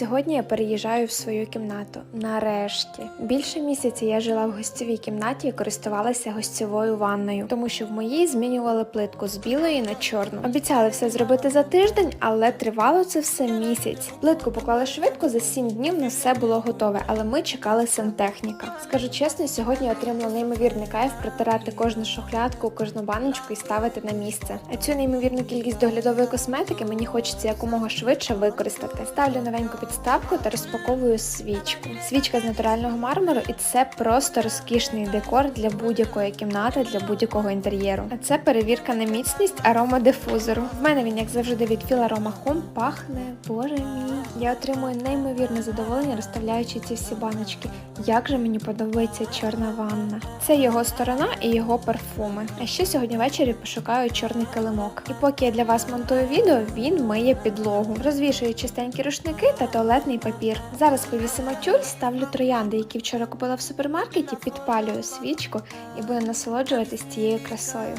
Сьогодні я переїжджаю в свою кімнату. Нарешті. Більше місяця я жила в гостьовій кімнаті і користувалася гостьовою ванною, тому що в моїй змінювали плитку з білої на чорну. Обіцяли все зробити за тиждень, але тривало це все місяць. Плитку поклали швидко, за 7 днів на все було готове, але ми чекали сантехніка. Скажу чесно, сьогодні я отримала неймовірний кайф протирати кожну шухлядку, кожну баночку і ставити на місце. А цю неймовірну кількість доглядової косметики мені хочеться якомога швидше використати. Ставлю новеньку підставку та розпаковую свічку. Свічка з натурального мармуру, і це просто розкішний декор для будь-якої кімнати, для будь-якого інтер'єру. А це перевірка на міцність аромадифузору. В мене він, як завжди, від Fil Aroma Home пахне. Боже мій. Я отримую неймовірне задоволення, розставляючи ці всі баночки. Як же мені подобається чорна ванна. Це його сторона і його парфуми. А ще сьогодні ввечері пошукаю чорний килимок. І поки я для вас монтую відео, він миє підлогу, розвішує чистенькі рушники та туалетний папір. Зараз повісимо тюль, ставлю троянди, які вчора купила в супермаркеті, підпалюю свічку і буду насолоджуватись цією красою.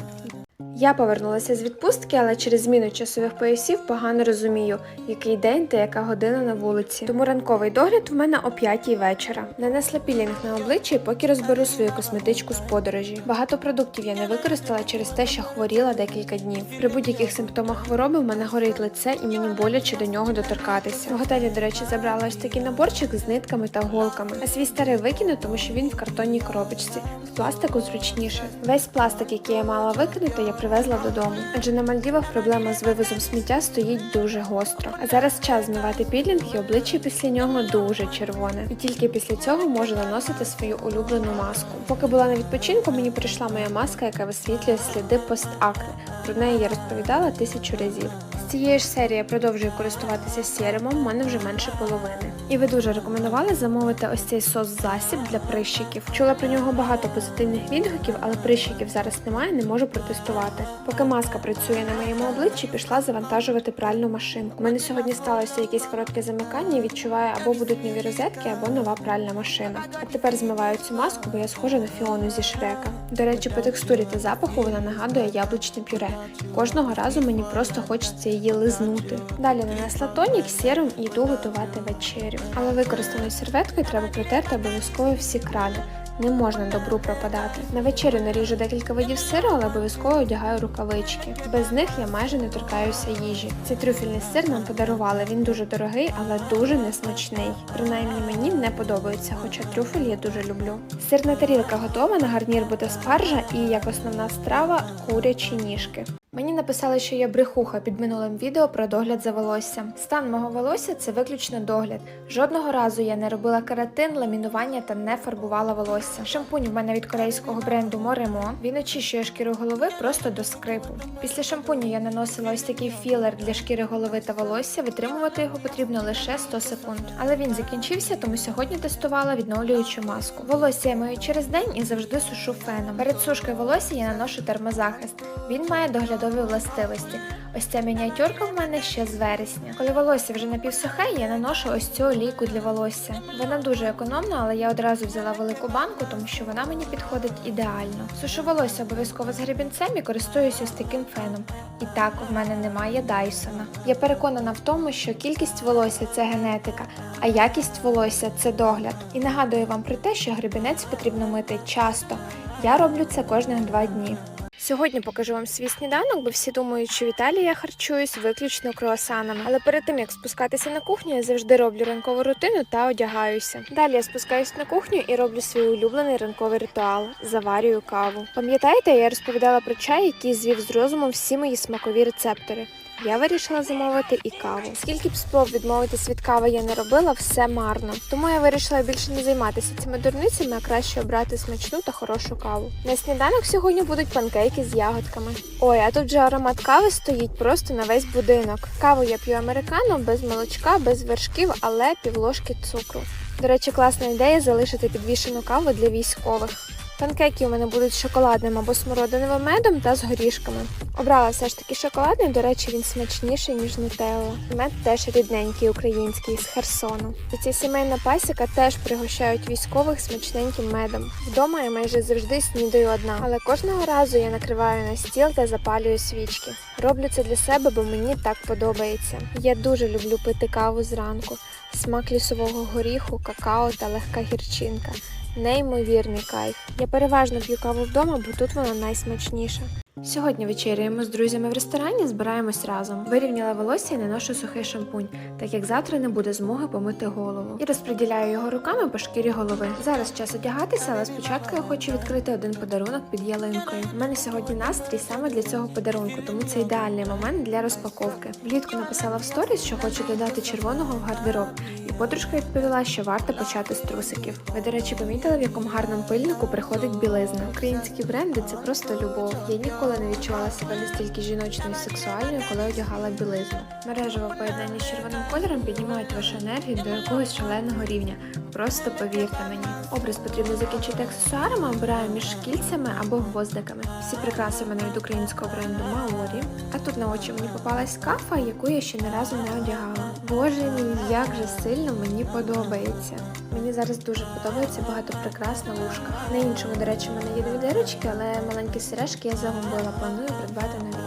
Я повернулася з відпустки, але через зміну часових поясів погано розумію, який день та яка година на вулиці. Тому ранковий догляд в мене о 5 вечора. Нанесла пілінг на обличчя, і поки розберу свою косметичку з подорожі. Багато продуктів я не використала через те, що хворіла декілька днів. При будь-яких симптомах хвороби в мене горить лице і мені боляче до нього доторкатися. В готелі, до речі, забрала ось такий наборчик з нитками та голками. А свій старий викину, тому що він в картонній коробочці. В пластику зручніше. Весь пластик, який я мала викинути, я привезла додому. Адже на Мальдівах проблема з вивозом сміття стоїть дуже гостро. А зараз час змивати пілінг і обличчя після нього дуже червоне. І тільки після цього можу наносити свою улюблену маску. Поки була на відпочинку, мені прийшла моя маска, яка висвітлює сліди постакне. Про неї я розповідала тисячу разів. З цієї ж серії я продовжую користуватися серумом, в мене вже менше половини. І ви дуже рекомендували замовити ось цей сос-засіб для прищиків. Чула про нього багато позитивних відгуків, але прищиків зараз немає, не можу протестувати. Поки маска працює на моєму обличчі, пішла завантажувати пральну машинку. У мене сьогодні сталося якесь коротке замикання. Відчуваю, або будуть нові розетки, або нова пральна машина. А тепер змиваю цю маску, бо я схожа на Фіону зі Шрека. До речі, по текстурі та запаху вона нагадує яблучне пюре. Кожного разу мені просто хочеться її лизнути. Далі нанесла тонік, серум і йду готувати вечерю. Але використаною серветкою треба протерти обов'язково всі крани. Не можна добру пропадати. На вечерю наріжу декілька видів сиру, але обов'язково одягаю рукавички. Без них я майже не торкаюся їжі. Цей трюфельний сир нам подарували. Він дуже дорогий, але дуже несмачний. Принаймні мені не подобається, хоча трюфель я дуже люблю. Сирна тарілка готова, на гарнір буде спаржа і як основна страва курячі ніжки. Мені написали, що я брехуха під минулим відео про догляд за волоссям. Стан мого волосся це виключно догляд. Жодного разу я не робила кератин, ламінування та не фарбувала волосся. Шампунь в мене від корейського бренду Moremo. Він очищує шкіру голови просто до скрипу. Після шампуню я наносила ось такий філер для шкіри голови та волосся. Витримувати його потрібно лише 100 секунд. Але він закінчився, тому сьогодні тестувала відновлюючу маску. Волосся я мию через день і завжди сушу феном. Перед сушкою волосся я наношу термозахист. Він має доглядові властивості. Ось ця мініатюрка в мене ще з вересня. Коли волосся вже напівсухе, я наношу ось цю олійку для волосся. Вона дуже економна, але я одразу взяла велику банку, тому що вона мені підходить ідеально. Сушу волосся обов'язково з гребінцем і користуюсь ось таким феном. І так, в мене немає Дайсона. Я переконана в тому, що кількість волосся це генетика, а якість волосся це догляд. І нагадую вам про те, що гребінець потрібно мити часто. Я роблю це кожних два дні. Сьогодні покажу вам свій сніданок, бо всі думають, що в Італії я харчуюсь виключно круасанами. Але перед тим як спускатися на кухню, я завжди роблю ранкову рутину та одягаюся. Далі я спускаюсь на кухню і роблю свій улюблений ранковий ритуал заварюю каву. Пам'ятаєте, я розповідала про чай, який звів з розумом всі мої смакові рецептори. Я вирішила замовити і каву. Скільки б спроб відмовитись від кави я не робила, все марно. Тому я вирішила більше не займатися цими дурницями, а краще обрати смачну та хорошу каву. На сніданок сьогодні будуть панкейки з ягодками. Ой, а тут же аромат кави стоїть просто на весь будинок. Каву я п'ю американо, без молочка, без вершків, але півложки цукру. До речі, класна ідея залишити підвішену каву для військових. Панкейки у мене будуть з шоколадним або смородиновим медом та з горішками. Обрала все ж таки шоколадний, до речі, він смачніший, ніж нутелла. Мед теж рідненький український з Херсону. І ця сімейна пасіка теж пригощають військових смачненьким медом. Вдома я майже завжди снідаю одна, але кожного разу я накриваю на стіл та запалюю свічки. Роблю це для себе, бо мені так подобається. Я дуже люблю пити каву зранку, смак лісового горіху, какао та легка гірчинка. Неймовірний кайф. Я переважно п'ю каву вдома, бо тут вона найсмачніша. Сьогодні вечеряємо з друзями в ресторані, збираємось разом. Вирівняла волосся і не ношу сухий шампунь, так як завтра не буде змоги помити голову. І розподіляю його руками по шкірі голови. Зараз час одягатися, але спочатку я хочу відкрити один подарунок під ялинкою. У мене сьогодні настрій саме для цього подарунку, тому це ідеальний момент для розпаковки. Влітку написала в сторіс, що хочу додати червоного в гардероб, подружка відповіла, що варто почати з трусиків. Ви, до речі, помітили, в якому гарному пильнику приходить білизна. Українські бренди це просто любов. Я ніколи не відчувала себе настільки жіночною і сексуальною, коли одягала білизну. Мережеве поєднання з червоним кольором піднімають вашу енергію до якогось шаленого рівня. Просто повірте мені. Образ потрібно закінчити аксесуарами, обираю між кільцями або гвоздиками. Всі прикраси в мене від українського бренду Маорі. А тут на очі мені попалась кафа, яку я ще не разу не одягала. Боже мій, як же сильно мені подобається. Мені зараз дуже подобається багато прикрас на вушках. На іншому, до речі, мене є дві дирочки, але маленькі сережки я загубила. Планую придбати нові.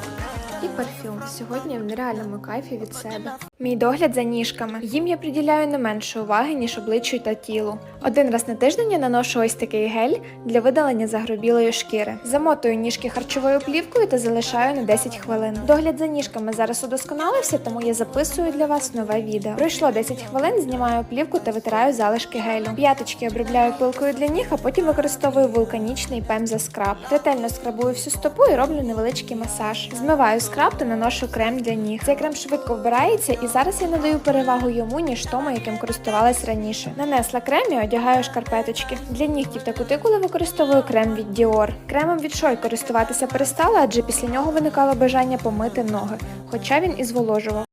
І парфюм. Сьогодні в нереальному кайфі від себе. Мій догляд за ніжками. Їм я приділяю не менше уваги, ніж обличчю та тілу. Один раз на тиждень я наношу ось такий гель для видалення загробілої шкіри. Замотую ніжки харчовою плівкою та залишаю на 10 хвилин. Догляд за ніжками зараз удосконалився, тому я записую для вас нове відео. Пройшло 10 хвилин, знімаю плівку та витираю залишки гелю. П'яточки обробляю пилкою для ніг, а потім використовую вулканічний пемза скраб. Ретельно скрабую всю стопу і роблю невеличкий масаж. Змиваю скраб та наношу крем для ніг. Цей крем швидко вбирається, і зараз я надаю перевагу йому, ніж тому, яким користувалась раніше. Нанесла крем і одягаю шкарпеточки. Для нігтів та кутикули використовую крем від Dior. Кремом від Шой користуватися перестала, адже після нього виникало бажання помити ноги, хоча він і зволожував.